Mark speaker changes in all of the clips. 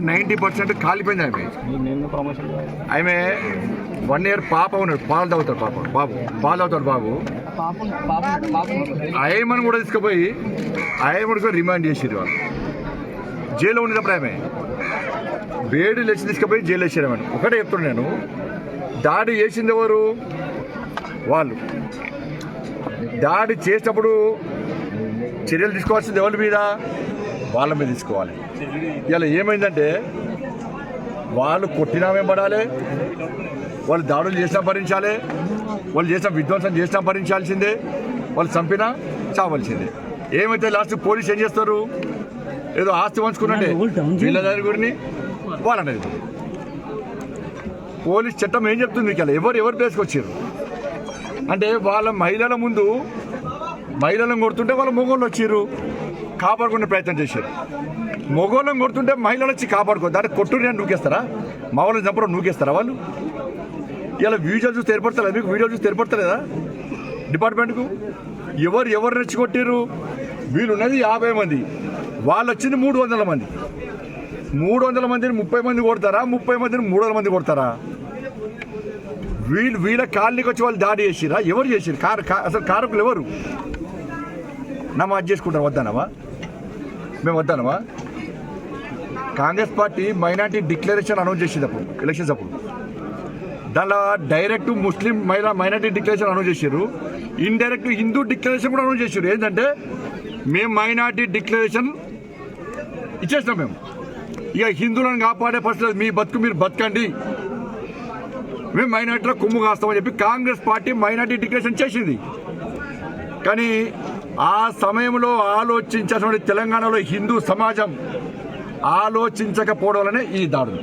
Speaker 1: Ninety percent కాలిపోయింది ఆమె. ఆమె వన్ ఇయర్ పాప ఉన్నాడు. పాలు తాగుతాడు పాప. బాబు. పాలు తాగుతాడు బాబు. ఆయమ్మను కూడా తీసుకుపోయి ఆయమ్మను కూడా రిమాండ్ చేసిరు వాళ్ళు. జైల్లో ఉండేటప్పుడు ఆమె. వేడి లేచి తీసుకుపోయి జైలు వేసారు ఆమెను ఒకటే చెప్తున్నాను నేను. దాడి చేసింది ఎవరు? వాళ్ళు. దాడి చేసినప్పుడు చర్యలు తీసుకోవాల్సింది ఎవరి మీద? వాళ్ళ మీద తీసుకోవాలి. ఇలా ఏమైందంటే వాళ్ళు కొట్టినా వెంబడాలి వాళ్ళు దాడులు చేసినా భరించాలి వాళ్ళు చేసిన విధ్వంసం చేసినా భరించాల్సిందే వాళ్ళు చంపినా చావాల్సిందే. ఏమైతే లాస్ట్ పోలీస్ ఏం చేస్తారు? ఏదో ఆస్తి పంచుకున్నట్టే వీళ్ళ గురిని వాళ్ళనేది. పోలీస్ చట్టం ఏం చెప్తుంది ఇక్కడ ఎవరు ఎవరు తీసుకొచ్చారు అంటే వాళ్ళ మహిళల ముందు మహిళలను కొడుతుంటే వాళ్ళ మొగోళ్ళు వచ్చారు కాపాడుకునే ప్రయత్నం చేశారు. మొగోళ్ళని కొడుతుంటే మహిళలు వచ్చి కాపాడుకో దాన్ని కొట్టుని నూకేస్తారా? మగవాళ్ళని చంపడం నూకేస్తారా వాళ్ళు? ఇలా వీడియోలు చూస్తే ఏర్పడతలేదు మీకు? వీడియోలు చూస్తే ఏర్పడతలేదా? డిపార్ట్మెంట్కు? ఎవరు ఎవరు రెచ్చగొట్టారు వీళ్ళు ఉన్నది యాభై మంది. వాళ్ళు వచ్చింది మూడు వందల మంది. మూడు వందల మందిని ముప్పై మంది కొడతారా? ముప్పై మందిని మూడు వందల మంది కొడతారా? వీళ్ళు వీళ్ళ కాలనీకి వచ్చి వాళ్ళు దాడి చేసిరా ఎవరు చేసిరు కారు అసలు కారకులు ఎవరు? నమాజ్ చేసుకుంటారు? వద్దానవా మేము వద్దానమా? Congress party minority declaration announce చేసేది అప్పుడు ఎలక్షన్స్ అప్పుడు. దానిలో డైరెక్ట్ ముస్లిం మహిళా మైనార్టీ డిక్లరేషన్ అనౌన్స్ చేశారు ఇండైరెక్ట్ హిందూ డిక్లరేషన్ కూడా అనౌన్స్ చేశారు ఏంటంటే మేము మైనార్టీ డిక్లరేషన్ ఇచ్చేసినాం మేము. ఇక హిందువులను కాపాడే పరిస్థితి మీ బతుకు మీరు బతకండి. మేము మైనార్టీలో కొమ్ము కాస్తామని చెప్పి కాంగ్రెస్ పార్టీ మైనార్టీ డిక్లరేషన్ చేసింది. కానీ ఆ సమయంలో ఆలోచించినటువంటి తెలంగాణలో హిందూ సమాజం ఆలోచించకపోవడం వల్లనే ఈ దాడులు.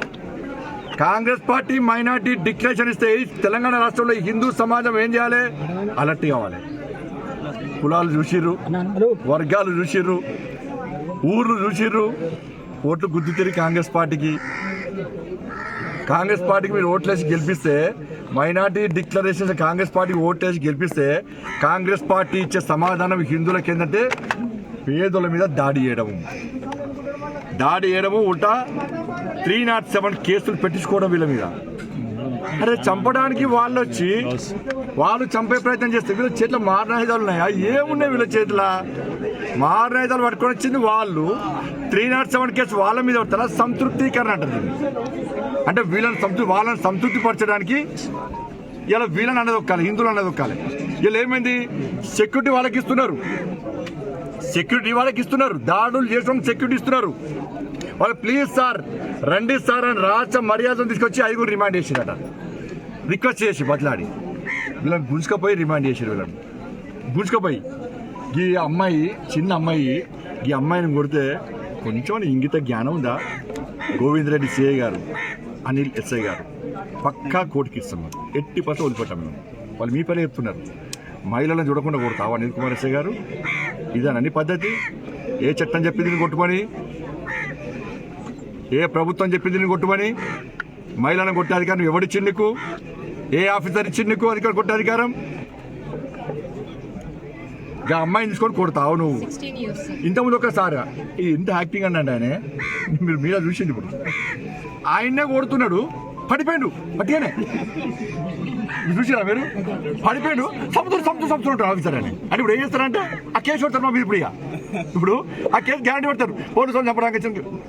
Speaker 1: కాంగ్రెస్ పార్టీ మైనార్టీ డిక్లరేషన్ ఇస్తే తెలంగాణ రాష్ట్రంలో హిందూ సమాజం ఏం చేయాలి? అలర్ట్ కావాలి. కులాలు చూసిర్రు వర్గాలు చూసిర్రు ఊర్లు చూసిర్రు ఓట్లు గుద్దు తిరిగి కాంగ్రెస్ పార్టీకి. కాంగ్రెస్ పార్టీకి మీరు ఓట్లేసి గెలిపిస్తే మైనార్టీ డిక్లరేషన్ కాంగ్రెస్ పార్టీకి ఓట్లేసి గెలిపిస్తే కాంగ్రెస్ పార్టీ ఇచ్చే సమాధానం హిందువులకి ఏంటంటే పేదల మీద దాడి చేయడము. దాడి చేయడము ఉంటా త్రీ నాట్ సెవెన్ కేసులు పెట్టించుకోవడం వీళ్ళ మీద. అరే చంపడానికి వాళ్ళు వచ్చి వాళ్ళు చంపే ప్రయత్నం చేస్తే వీళ్ళ చేతిలో మారణాయుధాలు ఉన్నాయా? ఏమున్నాయి వీళ్ళ చేతిలో? మారణాయుధాలు పట్టుకొని వచ్చింది వాళ్ళు. త్రీ నాట్ సెవెన్ కేసు వాళ్ళ మీద పడతారా? సంతృప్తికరణ అంటారు అంటే వీళ్ళని సంతృప్తి వాళ్ళని సంతృప్తి పరచడానికి ఇలా వీళ్ళని అనేది ఒక్కాలి హిందువులు అనేది ఒక్కాలి వీళ్ళు ఏమైంది? సెక్యూరిటీ వాళ్ళకి ఇస్తున్నారు. సెక్యూరిటీ వాళ్ళకి ఇస్తున్నారు. దాడులు చేసిన సెక్యూరిటీ ఇస్తున్నారు. వాళ్ళు ప్లీజ్ సార్ రండి సార్ అని రాష్ట్ర మర్యాదను తీసుకొచ్చి ఐదుగురు రిమాండ్ చేసిరట. రిక్వెస్ట్ చేసి బట్లాడి వీళ్ళని గుంజుకపోయి రిమాండ్ చేసారు వీళ్ళని. గుంజుకపోయి. ఈ అమ్మాయి చిన్న అమ్మాయి ఈ అమ్మాయిని కొడితే కొంచెం ఇంగిత జ్ఞానం ఉందా? గోవింద్ రెడ్డి సిఐ గారు అనిల్ ఎస్ఐ గారు. పక్కా కోర్టుకి ఇస్తాం మేము ఎట్టి పట్ల వదిలిపెట్టాం మేము. వాళ్ళు మీ పని చెప్తున్నారు. మహిళలను చూడకుండా కొడతావు అనిల్ కుమార్ ఎస్ఐ గారు? ఇదేనని పద్ధతి. ఏ చట్టం చెప్పింది కొట్టుమని ఏ ప్రభుత్వం చెప్పింది కొట్టుమని మహిళలను కొట్టే అధికారం ఎవడిచ్చింది నీకు? ఏ ఆఫీసర్ ఇచ్చింది నీకు అధికారం కొట్టే అధికారం? ఇక అమ్మాయిని తీసుకొని కొడతావు నువ్వు. ఇంతకుముందు ఒకసారి ఈ ఇంత యాక్టింగ్ అన్నాడు ఆయన. మీరు మీద చూసింది ఇప్పుడు. ఆయన్నే కొడుతున్నాడు పడిపోయాడు పట్టిగానే. మీరు చూసిరా మీరు? పడిపోయాడు సముద్రం సముద్రం సముద్రం ఉంటారు ఆఫీసర్ అని. అంటే ఇప్పుడు ఏం చేస్తారంటే ఆ కేసు పెడతారు మా మీద ఇప్పుడు ఇప్పుడు ఆ కేసు గ్యారంటీ పెడతారు. పోలీసు వాళ్ళు చెప్పడానికి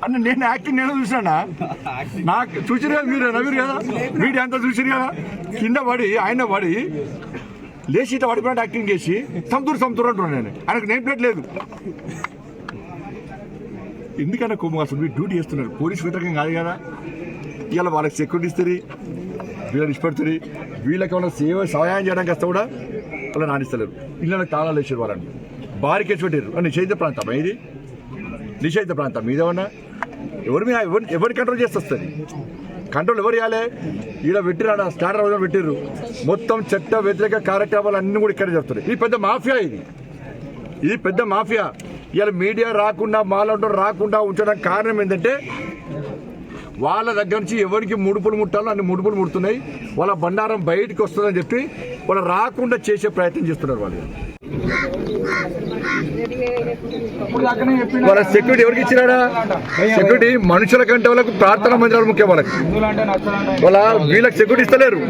Speaker 1: అంటే నేను యాక్టింగ్ నేను చూసినా నాకు చూసిరు కదా మీరు నవ్వురు కదా? మీడియా అంతా చూసిరు కదా? కింద పడి ఆయన పడి లేచి ఇట్లా పడిపోయినట్టు యాక్టింగ్ చేసి సంతూరు సంతూరు అంటున్నాను నేను. ఆయనకు నేమ్ ప్లేట్ లేదు. ఎందుకన్నా కోపం అసలు మీరు డ్యూటీ చేస్తున్నారు. పోలీస్ వ్యతిరేకం కాదు కదా. ఇవాళ వాళ్ళకి సెక్యూరిటీ ఇస్తుంది వీళ్ళని ఇష్టపడుతుంది. వీళ్ళకి ఏమైనా సేవ సహాయం చేయడానికి వస్తే కూడా వాళ్ళని రాణిస్తలేరు ఇళ్ళకి తాళాలు వేసారు వాళ్ళని. బారికేసి పెట్టారు. నిషేధిత ప్రాంతం ఇది నిషేధిత ప్రాంతం. మీదేమన్నా? ఎవరి మీద ఎవరి ఎవరి కంట్రోల్ చేస్తే వస్తుంది? కంట్రోల్ ఎవరు ఇవ్వాలి ఈడ పెట్టిరాడ స్టాండర్ రోజు పెట్టిర్రు. మొత్తం చట్ట వ్యతిరేక కార్యక్రమాలు అన్నీ కూడా ఇక్కడ జరుగుతున్నాయి ఇది పెద్ద మాఫియా ఇది. ఇది పెద్ద మాఫియా. ఇవాళ మీడియా రాకుండా మాలంటూ రాకుండా ఉంచడానికి కారణం ఏంటంటే వాళ్ళ దగ్గర నుంచి ఎవరికి ముడుపులు ముట్టాలో అన్ని ముడుపులు ముడుతున్నాయి. వాళ్ళ బండారం బయటికి వస్తుందని చెప్పి వాళ్ళు రాకుండా చేసే ప్రయత్నం చేస్తున్నారు వాళ్ళు. వాళ్ళ సెక్యూరిటీ ఎవరికి ఇచ్చినాడా? సెక్యూరిటీ మనుషుల కంటే వాళ్ళకు ప్రార్థన మందిరాలు ముఖ్యం వాళ్ళకి. వాళ్ళ వీళ్ళకి సెక్యూరిటీ ఇస్తలేరు.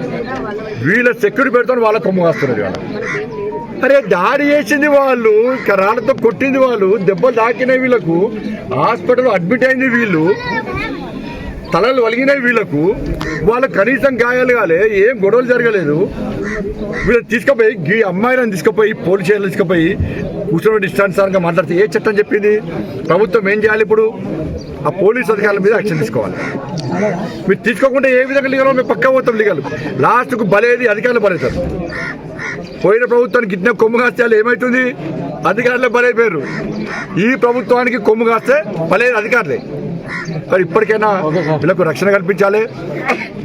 Speaker 1: వీళ్ళ సెక్యూరిటీ పెడతాను వాళ్ళ కొమ్ము కాస్తున్నారు అరే దాడి చేసింది వాళ్ళు రాళ్ళతో కొట్టింది వాళ్ళు దెబ్బలు తాకినాయి వీళ్ళకు హాస్పిటల్ అడ్మిట్ అయింది వీళ్ళు తలలు వలిగినాయి వీళ్ళకు వాళ్ళు కనీసం గాయాలు కాలే ఏం గొడవలు జరగలేదు. వీళ్ళు తీసుకుపోయి ఈ అమ్మాయిలను తీసుకుపోయి పోలీస్ స్టేషన్ తీసుకుపోయి కూర్చొని ఇష్టానుసారంగా మాట్లాడితే ఏ చట్టం చెప్పింది? ప్రభుత్వం ఏం చేయాలి ఇప్పుడు? ఆ పోలీస్ అధికారుల మీద యాక్షన్ తీసుకోవాలి. మీరు తీసుకోకుండా ఏ విధంగా లీగలో మేము పక్క పోతాం లీగలు? లాస్ట్కు బలేది అధికారులు బలవుతారు పోయిన ప్రభుత్వానికి ఇచ్చిన కొమ్ము కాస్తే ఏమవుతుంది అధికారులే బలైపోయారు. ఈ ప్రభుత్వానికి కొమ్ము కాస్తే బలేదు అధికారులే. మరి ఇప్పటికైనా వీళ్ళకు రక్షణ కల్పించాలి.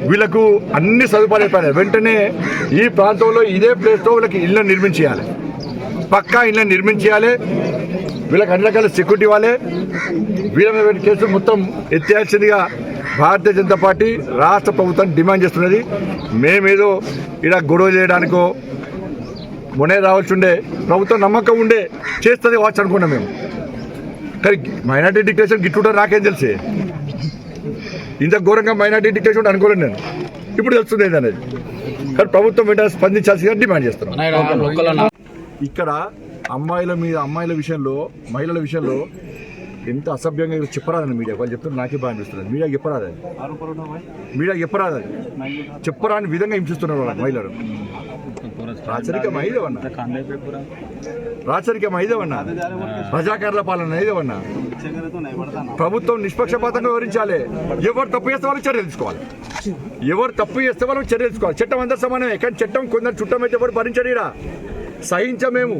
Speaker 1: వీళ్ళకు అన్ని సదుపాయాలు అయిపోయాయి వెంటనే ఈ ప్రాంతంలో ఇదే ప్లేస్లో వీళ్ళకి ఇళ్ళని నిర్మించేయాలి. పక్కా ఇళ్ళని నిర్మించేయాలి. వీళ్ళకి అన్ని రకాల సెక్యూరిటీ ఇవ్వాలి. వీళ్ళ మీద కేసులు మొత్తం ఎత్తేయాల్సిందిగా భారతీయ జనతా పార్టీ రాష్ట్ర ప్రభుత్వం డిమాండ్ చేస్తున్నది. మేమేదో ఇలా గొడవ చేయడానికో మొనే రావాల్సి ఉండే ప్రభుత్వం నమ్మకం ఉండే చేస్తుంది వాచ్ అనుకున్నాం మేము. కానీ మైనార్టీ డిక్టేషన్ గిట్టుంటారు నాకేం తెలిసే? ఇంత ఘోరంగా మైనార్టీ డిక్టేషన్ అనుకోలేను నేను. ఇప్పుడు తెలుస్తుంది ఏంటనేది కానీ ప్రభుత్వం వెంటనే స్పందించాల్సిందిగా డిమాండ్ చేస్తున్నాం. ఇక్కడ అమ్మాయిల మీద అమ్మాయిల విషయంలో మహిళల విషయంలో ఎంత అసభ్యంగా ఇది చెప్పరాదని మీడియా వాళ్ళు చెప్తున్నారు నాకే బాగా అనిపిస్తుంది మీడియా చెప్పరాదని మీడియా చెప్పరాదని చెప్పరాని విధంగా హింసిస్తున్నారు వాళ్ళ మహిళలు. రాచరికం ఐదవన్నా ప్రజాకారుల పాలన ఐదవన్నా ప్రభుత్వం నిష్పక్షపాతంగా వివరించాలి ఎవరు తప్పు చేస్తే వాళ్ళకి చర్య తీసుకోవాలి. ఎవరు తప్పు చేస్తే వాళ్ళకి చర్య తీసుకోవాలి. చట్టం అందరు సమానమే కానీ చట్టం కొందరు చుట్టం అయితే ఎవరు భరించడీరా సహించమేము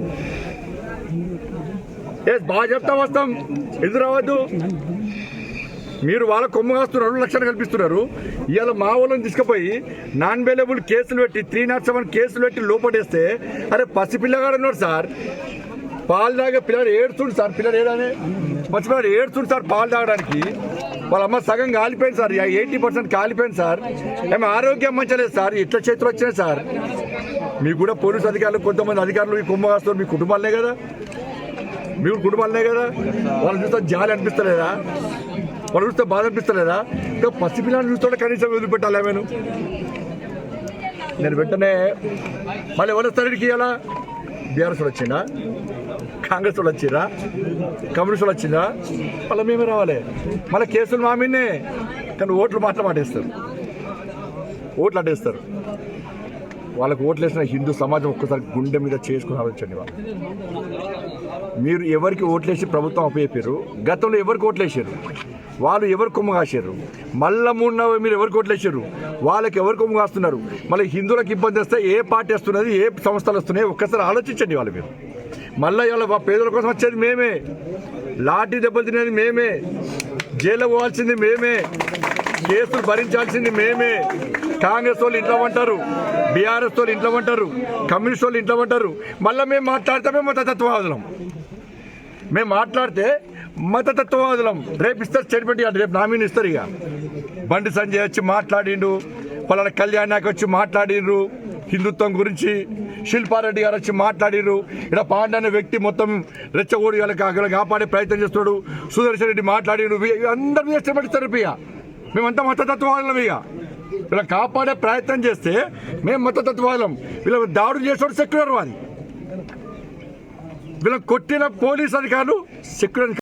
Speaker 1: ఏ బాగా చెప్తా వస్తాం. ఎదురవద్దు మీరు వాళ్ళ కొమ్ము కాస్తున్నారు లక్షలు కల్పిస్తున్నారు. ఇవాళ మా వాళ్ళని తీసుకుపోయి నాన్ అవైలబుల్ కేసులు పెట్టి త్రీ నాట్ సెవెన్ కేసులు పెట్టి లోపడేస్తే అరే పసిపిల్లగాడు ఉన్నాడు సార్. పాలు తాగే పిల్లలు ఏడుస్తుండు సార్ పిల్లలు ఏడని. పసిపిల్లలు ఏడుస్తుండు సార్ పాలు తాగడానికి. వాళ్ళ అమ్మ సగం కాలిపోయింది సార్ ఎయిటీ పర్సెంట్ కాలిపోయింది సార్. ఏమో ఆరోగ్యం మంచలేదు సార్ ఎట్లా చేతులు వచ్చినాయి సార్. మీకు కూడా పోలీసు అధికారులు కొంతమంది అధికారులు ఈ కుమ్మ కాస్తారు మీ కుటుంబాలనే కదా. మీ కుటుంబాలనే కదా. వాళ్ళు చూస్తే జాలి అనిపిస్తలేదా? వాళ్ళు చూస్తే బాధ అనిపిస్తలేదా? ఇంకా పసిపిల్లని చూస్తుంటే కనీసం వదిలిపెట్టాలి ఆమెను. నేను వెంటనే మళ్ళీ ఎవరి స్థాయికి ఇవ్వాలా బీఆర్ఎస్ వచ్చిందా? కాంగ్రెస్ వాళ్ళు వచ్చిరా కమ్యూనిస్ట్ వాళ్ళు వచ్చిందా? మళ్ళీ మేమే రావాలి. మళ్ళీ కేసులు మామిన్నే కానీ ఓట్లు మాత్రం అటేస్తారు ఓట్లు అటేస్తారు వాళ్ళకు ఓట్లు వేసిన హిందూ సమాజం ఒక్కసారి గుండె మీద చేసుకుని ఆలోచండి వాళ్ళు. మీరు ఎవరికి ఓట్లేసి ప్రభుత్వం అప్పయ్యారు గతంలో ఎవరికి ఓట్లేసారు వాళ్ళు ఎవరు కొమ్ము కాసారు మళ్ళా మూడు నవ్వు మీరు ఎవరు ఓట్లేసారు వాళ్ళకి ఎవరు కొమ్ము కాస్తున్నారు? మళ్ళీ హిందువులకు ఇబ్బంది వస్తే ఏ పార్టీ వస్తున్నది ఏ సంస్థలు వస్తున్నాయి ఒక్కసారి ఆలోచించండి వాళ్ళు మీరు. మళ్ళీ ఇవాళ పేదల కోసం వచ్చేది మేమే. లాఠీ దెబ్బలు తినేది మేమే. జైల్లో పోవాల్సింది మేమే. కేసులు భరించాల్సింది మేమే. కాంగ్రెస్ వాళ్ళు ఇంట్లో ఉంటారు బీఆర్ఎస్ వాళ్ళు ఇంట్లో ఉంటారు కమ్యూనిస్ట్ వాళ్ళు ఇంట్లో ఉంటారు. మళ్ళీ మేము మాట్లాడితే మేము మతతత్వవాదులం మేము మాట్లాడితే మతతత్వవాదులం రేపు ఇస్తారు స్టేట్మెంట్ ఇవ్వండి రేపు నామీని ఇస్తారు ఇక. బండి సంజయ్ వచ్చి మాట్లాడిండు. పలానా కళ్యాణాకి వచ్చి మాట్లాడిండ్రు. హిందుత్వం గురించి శిల్పారెడ్డి గారు వచ్చి మాట్లాడిరు ఇక్కడ పాండ అనే వ్యక్తి మొత్తం రెచ్చగోడి వాళ్ళకి కాపాడే ప్రయత్నం చేస్తాడు సుదర్శన్ రెడ్డి మాట్లాడిండు. అందరి మీద స్టేట్మెంట్ ఇక. మేమంతా మతతత్వవాదులం ఇక. వీళ్ళని కాపాడే ప్రయత్నం చేస్తే మేము మతతత్వాలం వీళ్ళ దాడులు చేసేవాడు సెక్యులర్ వాది వీళ్ళని కొట్టిన పోలీస్ అధికారులు సెక్యులర్